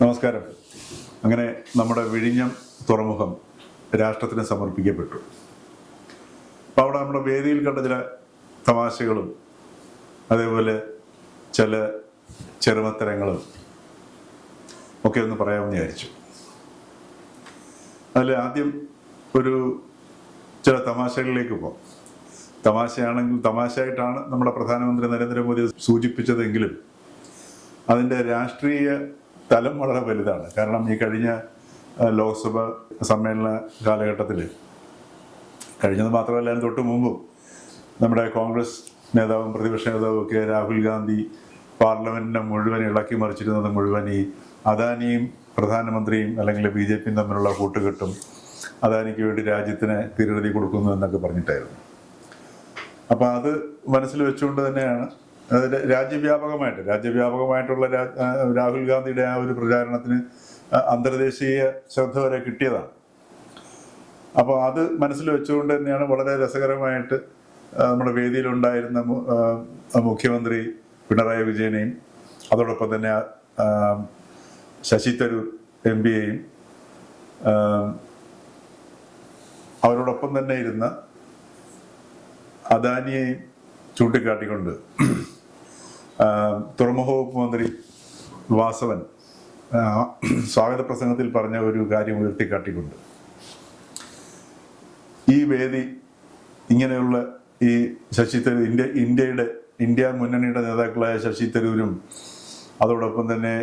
നമസ്കാരം. അങ്ങനെ നമ്മുടെ വിഴിഞ്ഞം തുറമുഖം രാഷ്ട്രത്തിന് സമർപ്പിക്കപ്പെട്ടു. അപ്പോൾ അവിടെ നമ്മുടെ വേദിയിൽ കണ്ട ചില തമാശകളും അതേപോലെ ചില ചെറുമത്തരങ്ങളും ഒക്കെ ഒന്ന് പറയാമെന്ന് വിചാരിച്ചു. അതിൽ ആദ്യം ഒരു ചില തമാശകളിലേക്ക് പോകാം തമാശയാണെങ്കിൽ തമാശയായിട്ടാണ് നമ്മുടെ പ്രധാനമന്ത്രി നരേന്ദ്രമോദി സൂചിപ്പിച്ചതെങ്കിലും അതിന്റെ രാഷ്ട്രീയ തലം വളരെ വലുതാണ്. കാരണം ഈ കഴിഞ്ഞ ലോക്സഭ സമ്മേളന കാലഘട്ടത്തിൽ കഴിഞ്ഞത് മാത്രമല്ല തൊട്ട് മുമ്പും നമ്മുടെ കോൺഗ്രസ് നേതാവും പ്രതിപക്ഷ നേതാവും ഒക്കെ രാഹുൽ ഗാന്ധി പാർലമെന്റിനെ മുഴുവൻ ഇളക്കി മറിച്ചിരുന്നത് മുഴുവൻ ഈ അദാനിയും പ്രധാനമന്ത്രിയും അല്ലെങ്കിൽ ബി ജെ പിയും തമ്മിലുള്ള കൂട്ടുകെട്ടും അദാനിക്ക് വേണ്ടി രാജ്യത്തിന് തിരുവതി കൊടുക്കുന്നു എന്നൊക്കെ പറഞ്ഞിട്ടായിരുന്നു. അപ്പൊ അത് മനസ്സിൽ വെച്ചുകൊണ്ട് തന്നെയാണ് രാജ്യവ്യാപകമായിട്ട് രാജ്യവ്യാപകമായിട്ടുള്ള രാഹുൽ ഗാന്ധിയുടെ ആ ഒരു പ്രചാരണത്തിന് അന്തർദേശീയ ശ്രദ്ധ വരെ കിട്ടിയതാണ്. അപ്പോൾ അത് മനസ്സിൽ വെച്ചുകൊണ്ട് തന്നെയാണ് വളരെ രസകരമായിട്ട് നമ്മുടെ വേദിയിലുണ്ടായിരുന്ന മുഖ്യമന്ത്രി പിണറായി വിജയനെയും അതോടൊപ്പം തന്നെ ശശി തരൂർ എം പിയെയും അവരോടൊപ്പം തന്നെ ഇരുന്ന അദാനിയെയും ചൂണ്ടിക്കാട്ടിക്കൊണ്ട് തുറമുഖ വകുപ്പ് മന്ത്രി വാസവൻ സ്വാഗത പ്രസംഗത്തിൽ പറഞ്ഞ ഒരു കാര്യം ഉയർത്തിക്കാട്ടിക്കൊണ്ട്. ഈ വേദി ഇങ്ങനെയുള്ള ഈ ശശി തരൂർ ഇന്ത്യ ഇന്ത്യയുടെ ഇന്ത്യ മുന്നണിയുടെ നേതാക്കളായ ശശി തരൂരും അതോടൊപ്പം തന്നെ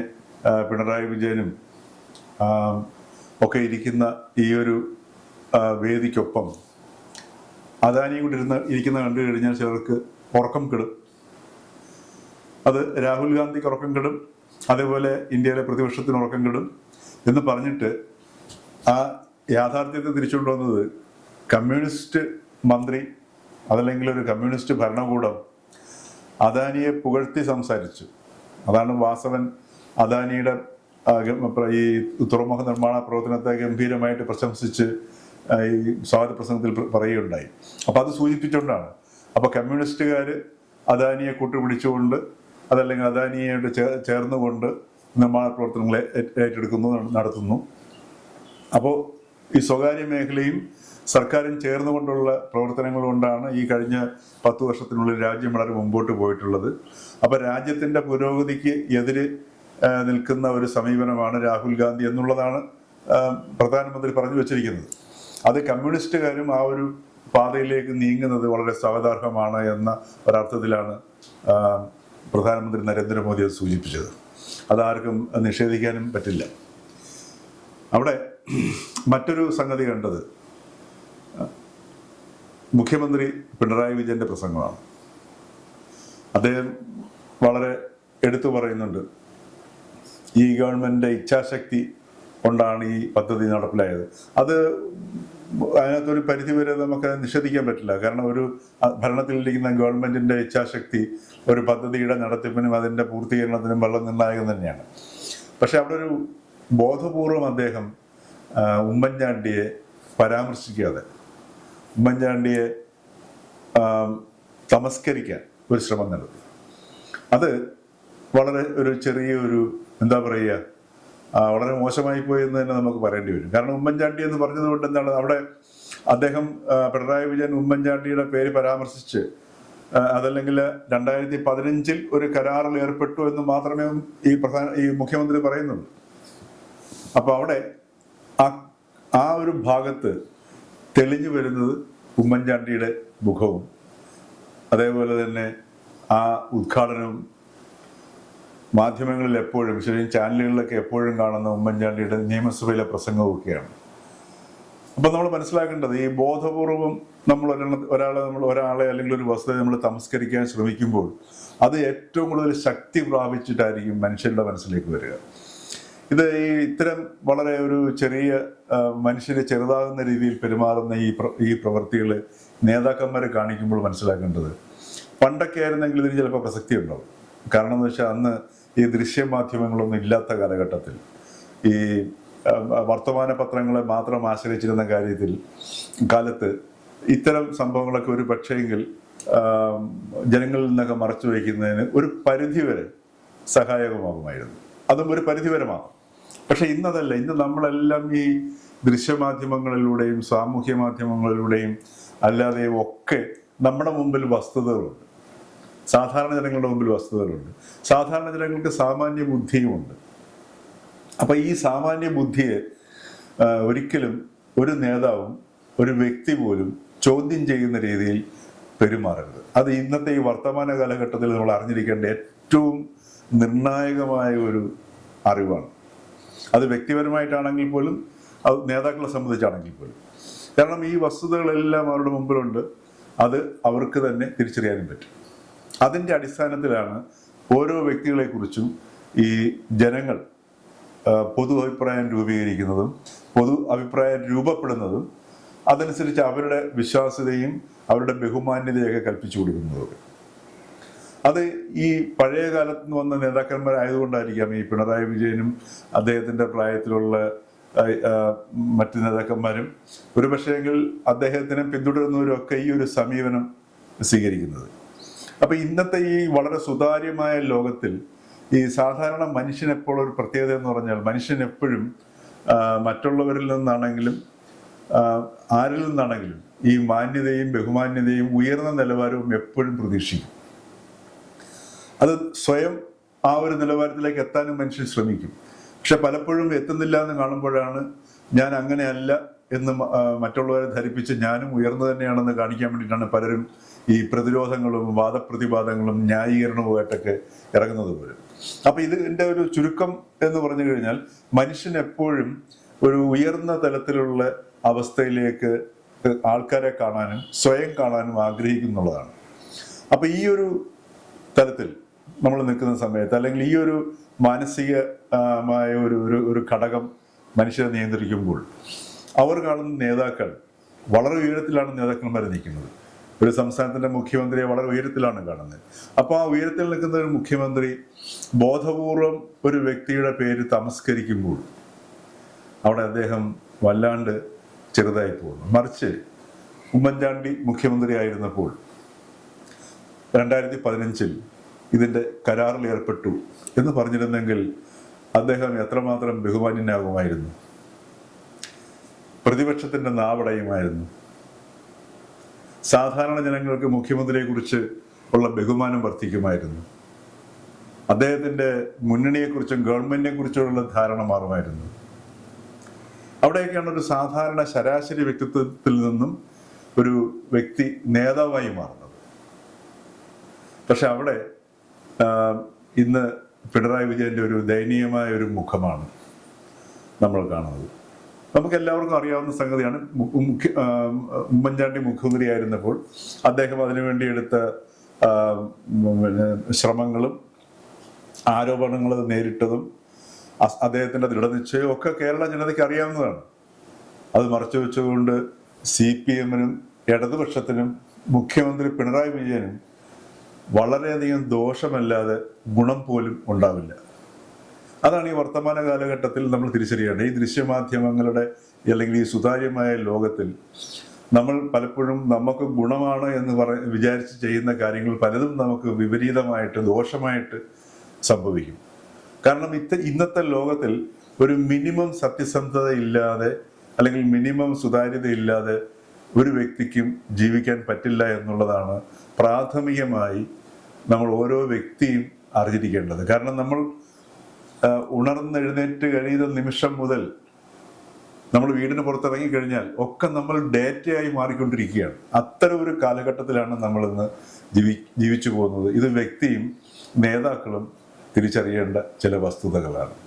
പിണറായി വിജയനും ഒക്കെ ഇരിക്കുന്ന ഈ ഒരു വേദിക്കൊപ്പം അദാനിയും കൂടി ഇരുന്ന് ഇരിക്കുന്ന കണ്ടു കഴിഞ്ഞാൽ ചിലർക്ക് ഉറക്കം കെടും. അത് രാഹുൽ ഗാന്ധിക്ക് ഉറക്കം കെടും അതേപോലെ ഇന്ത്യയിലെ പ്രതിപക്ഷത്തിന് ഉറക്കം കെടും എന്ന് പറഞ്ഞിട്ട് ആ യാഥാർത്ഥ്യത്തെ തിരിച്ചുകൊണ്ടുവന്നത് കമ്മ്യൂണിസ്റ്റ് മന്ത്രി അതല്ലെങ്കിൽ ഒരു കമ്മ്യൂണിസ്റ്റ് ഭരണകൂടം അദാനിയെ പുകഴ്ത്തി സംസാരിച്ചു. അതാണ് വാസവൻ അദാനിയുടെ ഈ തുറമുഖ നിർമ്മാണ പ്രവർത്തനത്തെ ഗംഭീരമായിട്ട് പ്രശംസിച്ച് ഈ സ്വാഗത പ്രസംഗത്തിൽ പ്ര- പറയുകയുണ്ടായി. അപ്പോൾ അത് സൂചിപ്പിച്ചുകൊണ്ടാണ്. അപ്പോൾ കമ്മ്യൂണിസ്റ്റുകാർ അദാനിയെ കൂട്ടുപിടിച്ചുകൊണ്ട് അതല്ലെങ്കിൽ അദാനിയായിട്ട് ചേർന്നുകൊണ്ട് നിർമ്മാണ പ്രവർത്തനങ്ങളെ ഏറ്റ് ഏറ്റെടുക്കുന്നു നടത്തുന്നു. അപ്പോൾ ഈ സ്വകാര്യ മേഖലയും സർക്കാരും ചേർന്നുകൊണ്ടുള്ള പ്രവർത്തനങ്ങൾ കൊണ്ടാണ് ഈ കഴിഞ്ഞ പത്ത് വർഷത്തിനുള്ളിൽ രാജ്യം വളരെ മുമ്പോട്ട് പോയിട്ടുള്ളത്. അപ്പോൾ രാജ്യത്തിന്റെ പുരോഗതിക്ക് എതിര് നിൽക്കുന്ന ഒരു സമീപനമാണ് രാഹുൽ ഗാന്ധി എന്നുള്ളതാണ് പ്രധാനമന്ത്രി പറഞ്ഞു വച്ചിരിക്കുന്നത്. അത് കമ്മ്യൂണിസ്റ്റുകാരും ആ ഒരു പാതയിലേക്ക് നീങ്ങുന്നത് വളരെ സ്വാഗതാർഹമാണ് എന്ന ഒരർത്ഥത്തിലാണ് പ്രധാനമന്ത്രി നരേന്ദ്രമോദി അത് സൂചിപ്പിച്ചത്. അതാർക്കും നിഷേധിക്കാനും പറ്റില്ല. അവിടെ മറ്റൊരു സംഗതി കണ്ടത് മുഖ്യമന്ത്രി പിണറായി വിജയന്റെ പ്രസംഗമാണ്. അദ്ദേഹം വളരെ എടുത്തു പറയുന്നുണ്ട് ഈ ഗവൺമെന്റിന്റെ ഇച്ഛാശക്തി കൊണ്ടാണ് ഈ പദ്ധതി നടപ്പിലായത്. അത് അതിനകത്തൊരു പരിധി വരെ നമുക്ക് നിഷേധിക്കാൻ പറ്റില്ല. കാരണം ഒരു ഭരണത്തിലിരിക്കുന്ന ഗവൺമെന്റിന്റെ ഇച്ഛാശക്തി ഒരു പദ്ധതിയുടെ നടത്തിപ്പിനും അതിന്റെ പൂർത്തീകരണത്തിനും വളരെ നിർണായകം തന്നെയാണ്. പക്ഷെ അവിടെ ഒരു ബോധപൂർവം അദ്ദേഹം ഉമ്മൻചാണ്ടിയെ പരാമർശിക്കാതെ ഉമ്മൻചാണ്ടിയെ തമസ്കരിക്കാൻ ഒരു ശ്രമം നടത്തി. അത് വളരെ ഒരു ചെറിയ ഒരു എന്താ പറയുക വളരെ മോശമായി പോയി എന്ന് തന്നെ നമുക്ക് പറയേണ്ടി വരും. കാരണം ഉമ്മൻചാണ്ടി എന്ന് പറഞ്ഞത് കൊണ്ട് എന്താണ് അവിടെ അദ്ദേഹം പിണറായി വിജയൻ ഉമ്മൻചാണ്ടിയുടെ പേര് പരാമർശിച്ച് അതല്ലെങ്കിൽ രണ്ടായിരത്തി പതിനഞ്ചിൽ ഒരു കരാറിൽ ഏർപ്പെട്ടു എന്ന് മാത്രമേ ഈ പ്രധാന ഈ മുഖ്യമന്ത്രി പറയുന്നുള്ളൂ. അപ്പൊ അവിടെ ആ ആ ഒരു ഭാഗത്ത് തെളിഞ്ഞു വരുന്നത് ഉമ്മൻചാണ്ടിയുടെ മുഖവും അതേപോലെ തന്നെ ആ ഉദ്ഘാടനവും മാധ്യമങ്ങളിൽ എപ്പോഴും ശരിയും ചാനലുകളിലൊക്കെ എപ്പോഴും കാണുന്ന ഉമ്മൻചാണ്ടിയുടെ നിയമസഭയിലെ പ്രസംഗമൊക്കെയാണ് അപ്പം നമ്മൾ മനസ്സിലാക്കേണ്ടത് ഈ ബോധപൂർവം നമ്മൾ ഒരാളെ നമ്മൾ ഒരാളെ അല്ലെങ്കിൽ ഒരു വസ്തുത നമ്മൾ തമസ്കരിക്കാൻ ശ്രമിക്കുമ്പോൾ അത് ഏറ്റവും കൂടുതൽ ശക്തി പ്രാപിച്ചിട്ടായിരിക്കും മനുഷ്യരുടെ മനസ്സിലേക്ക് വരിക. ഇത് ഈ ഇത്തരം വളരെ ഒരു ചെറിയ മനുഷ്യരെ ചെറുതാകുന്ന രീതിയിൽ പെരുമാറുന്ന ഈ ഈ പ്രവൃത്തികൾ നേതാക്കന്മാരെ കാണിക്കുമ്പോൾ മനസ്സിലാക്കേണ്ടത് പണ്ടൊക്കെ ആയിരുന്നെങ്കിൽ ഇതിന് ചിലപ്പോൾ പ്രസക്തി ഉണ്ടാവും കാരണം എന്ന് വെച്ചാൽ അന്ന് ഈ ദൃശ്യമാധ്യമങ്ങളൊന്നും ഇല്ലാത്ത കാലഘട്ടത്തിൽ ഈ വർത്തമാന പത്രങ്ങളെ മാത്രം ആശ്രയിച്ചിരുന്ന കാര്യത്തിൽ കാലത്ത് ഇത്തരം സംഭവങ്ങളൊക്കെ ഒരു പക്ഷേങ്കിൽ ജനങ്ങളിൽ നിന്നൊക്കെ മറച്ചു വയ്ക്കുന്നതിന് ഒരു പരിധിവരെ സഹായകമാകുമായിരുന്നു. അതും ഒരു പരിധിവരെ മാത്രം. പക്ഷെ ഇന്നതല്ല ഇന്ന് നമ്മളെല്ലാം ഈ ദൃശ്യമാധ്യമങ്ങളിലൂടെയും സാമൂഹ്യ മാധ്യമങ്ങളിലൂടെയും അല്ലാതെയും ഒക്കെ നമ്മുടെ മുമ്പിൽ വസ്തുതകളുണ്ട്. സാധാരണ ജനങ്ങളുടെ മുമ്പിൽ വസ്തുതകളുണ്ട്. സാധാരണ ജനങ്ങൾക്ക് സാമാന്യ ബുദ്ധിയുമുണ്ട്. അപ്പൊ ഈ സാമാന്യ ബുദ്ധിയെ ഒരിക്കലും ഒരു നേതാവും ഒരു വ്യക്തി പോലും ചോദ്യം ചെയ്യുന്ന രീതിയിൽ പെരുമാറരുത്. അത് ഇന്നത്തെ ഈ വർത്തമാന കാലഘട്ടത്തിൽ നമ്മൾ അറിഞ്ഞിരിക്കേണ്ട ഏറ്റവും നിർണായകമായ ഒരു അറിവാണ്. അത് വ്യക്തിപരമായിട്ടാണെങ്കിൽ പോലും അത് നേതാക്കളെ സംബന്ധിച്ചാണെങ്കിൽ പോലും. കാരണം ഈ വസ്തുതകളെല്ലാം അവരുടെ മുമ്പിലുണ്ട്. അത് അവർക്ക് തന്നെ തിരിച്ചറിയാനും പറ്റും. അതിന്റെ അടിസ്ഥാനത്തിലാണ് ഓരോ വ്യക്തികളെക്കുറിച്ചും ഈ ജനങ്ങൾ പൊതു അഭിപ്രായം രൂപീകരിക്കുന്നതും പൊതു അഭിപ്രായം രൂപപ്പെടുന്നതും അതനുസരിച്ച് അവരുടെ വിശ്വാസ്യതയും അവരുടെ ബഹുമാന്യതയൊക്കെ കൽപ്പിച്ചു കൊടുക്കുന്നതൊക്കെ. അത് ഈ പഴയ കാലത്ത് നിന്ന് വന്ന നേതാക്കന്മാരായതുകൊണ്ടായിരിക്കാം ഈ പിണറായി വിജയനും അദ്ദേഹത്തിന്റെ പ്രായത്തിലുള്ള മറ്റ് നേതാക്കന്മാരും. ഒരു പക്ഷേങ്കിൽ അദ്ദേഹത്തിനെ പിന്തുടരുന്നവരും ഒക്കെ ഈ ഒരു സമീപനം സ്വീകരിക്കുന്നത്. അപ്പൊ ഇന്നത്തെ ഈ വളരെ സുതാര്യമായ ലോകത്തിൽ ഈ സാധാരണ മനുഷ്യൻ എപ്പോഴും ഒരു പ്രത്യേകത എന്ന് പറഞ്ഞാൽ മനുഷ്യൻ എപ്പോഴും മറ്റുള്ളവരിൽ നിന്നാണെങ്കിലും ആരിൽ നിന്നാണെങ്കിലും ഈ മാന്യതയും ബഹുമാന്യതയും ഉയർന്ന നിലവാരവും എപ്പോഴും പ്രതീക്ഷിക്കും. അത് സ്വയം ആ ഒരു നിലവാരത്തിലേക്ക് എത്താനും മനുഷ്യൻ ശ്രമിക്കും. പക്ഷെ പലപ്പോഴും എത്തുന്നില്ല എന്ന് കാണുമ്പോഴാണ് ഞാൻ അങ്ങനെയല്ല എന്ന് മറ്റുള്ളവരെ ധരിപ്പിച്ച് ഞാനും ഉയർന്നു തന്നെയാണെന്ന് കാണിക്കാൻ വേണ്ടിയിട്ടാണ് പലരും ഈ പ്രതിരോധങ്ങളും വാദപ്രതിവാദങ്ങളും ന്യായീകരണവുമായിട്ടൊക്കെ ഇറങ്ങുന്നത് പോലും. അപ്പൊ ഇതിന്റെ ഒരു ചുരുക്കം എന്ന് പറഞ്ഞു കഴിഞ്ഞാൽ മനുഷ്യൻ എപ്പോഴും ഒരു ഉയർന്ന തലത്തിലുള്ള അവസ്ഥയിലേക്ക് ആൾക്കാരെ കാണാനും സ്വയം കാണാനും ആഗ്രഹിക്കുന്നുള്ളതാണ്. അപ്പൊ ഈ ഒരു തലത്തിൽ നമ്മൾ നിൽക്കുന്ന സമയത്ത് അല്ലെങ്കിൽ ഈ ഒരു മാനസികമായ ഒരു ഒരു ഘടകം മനുഷ്യരെ നിയന്ത്രിക്കുമ്പോൾ അവർ കാണുന്ന നേതാക്കൾ വളരെ ഉയരത്തിലാണ് നേതാക്കന്മാരെ നിൽക്കുന്നത്. ഒരു സംസ്ഥാനത്തിന്റെ മുഖ്യമന്ത്രിയെ വളരെ ഉയരത്തിലാണ് കാണുന്നത്. അപ്പോൾ ആ ഉയരത്തിൽ നിൽക്കുന്ന ഒരു മുഖ്യമന്ത്രി ബോധപൂർവം ഒരു വ്യക്തിയുടെ പേര് തമസ്കരിക്കുമ്പോൾ അവിടെ അദ്ദേഹം വല്ലാണ്ട് ചെറുതായി പോകുന്നു. മറിച്ച് ഉമ്മൻചാണ്ടി മുഖ്യമന്ത്രി ആയിരുന്നപ്പോൾ രണ്ടായിരത്തി പതിനഞ്ചിൽ ഇതിന്റെ കരാറിൽ ഏർപ്പെട്ടു എന്ന് പറഞ്ഞിരുന്നെങ്കിൽ അദ്ദേഹം എത്രമാത്രം ബഹുമാന്യനാകുമായിരുന്നു? പ്രതിപക്ഷത്തിന്റെ നാവടയുമായിരുന്നു. സാധാരണ ജനങ്ങൾക്ക് മുഖ്യമന്ത്രിയെ കുറിച്ച് ഉള്ള ബഹുമാനം വർദ്ധിക്കുമായിരുന്നു. അദ്ദേഹത്തിന്റെ മുന്നണിയെക്കുറിച്ചും ഗവൺമെന്റിനെ കുറിച്ചുള്ള ധാരണ മാറുമായിരുന്നു. അവിടെയൊക്കെയാണ് ഒരു സാധാരണ ശരാശരി വ്യക്തിത്വത്തിൽ നിന്നും ഒരു വ്യക്തി നേതാവായി മാറുന്നത്. പക്ഷെ അവിടെ ഇന്ന് പിണറായി വിജയന്റെ ഒരു ദയനീയമായ ഒരു മുഖമാണ് നമ്മൾ കാണുന്നത്. നമുക്ക് എല്ലാവർക്കും അറിയാവുന്ന സംഗതിയാണ്. മുഖ്യ ഉമ്മൻചാണ്ടി മുഖ്യമന്ത്രിയായിരുന്നപ്പോൾ അദ്ദേഹം അതിനുവേണ്ടി എടുത്ത ശ്രമങ്ങളും ആരോപണങ്ങൾ നേരിട്ടതും അദ്ദേഹത്തിന്റെ ദൃഢനിശ്ചയവും ഒക്കെ കേരള ജനതയ്ക്ക് അറിയാവുന്നതാണ്. അത് മറച്ചു വെച്ചുകൊണ്ട് സി പി എമ്മിനും ഇടതുപക്ഷത്തിനും മുഖ്യമന്ത്രി പിണറായി വിജയനും വളരെയധികം ദോഷമല്ലാതെ ഗുണം പോലും ഉണ്ടാവില്ല. അതാണ് ഈ വർത്തമാന കാലഘട്ടത്തിൽ നമ്മൾ തിരിച്ചറിയേണ്ടത്. ഈ ദൃശ്യമാധ്യമങ്ങളുടെ അല്ലെങ്കിൽ ഈ സുതാര്യമായ ലോകത്തിൽ നമ്മൾ പലപ്പോഴും നമുക്ക് ഗുണമാണ് എന്ന് പറ വിചാരിച്ച് ചെയ്യുന്ന കാര്യങ്ങൾ പലതും നമുക്ക് വിപരീതമായിട്ട് ദോഷമായിട്ട് സംഭവിക്കും. കാരണം ഇത്ത ഇന്നത്തെ ലോകത്തിൽ ഒരു മിനിമം സത്യസന്ധത ഇല്ലാതെ അല്ലെങ്കിൽ മിനിമം സുതാര്യത ഇല്ലാതെ ഒരു വ്യക്തിക്കും ജീവിക്കാൻ പറ്റില്ല എന്നുള്ളതാണ് പ്രാഥമികമായി നമ്മൾ ഓരോ വ്യക്തിയും അറിഞ്ഞിരിക്കേണ്ടത്. കാരണം നമ്മൾ ഉണർന്നെഴുന്നേറ്റ് കഴിയുന്ന നിമിഷം മുതൽ നമ്മൾ വീടിന് പുറത്തിറങ്ങി കഴിഞ്ഞാൽ ഒക്കെ നമ്മൾ ഡേറ്റയായി മാറിക്കൊണ്ടിരിക്കുകയാണ്. അത്തരം ഒരു കാലഘട്ടത്തിലാണ് നമ്മൾ ഇന്ന് ജീവി ജീവിച്ചു പോകുന്നത്. ഇത് വ്യക്തിയും നേതാക്കളും തിരിച്ചറിയേണ്ട ചില വസ്തുതകളാണ്.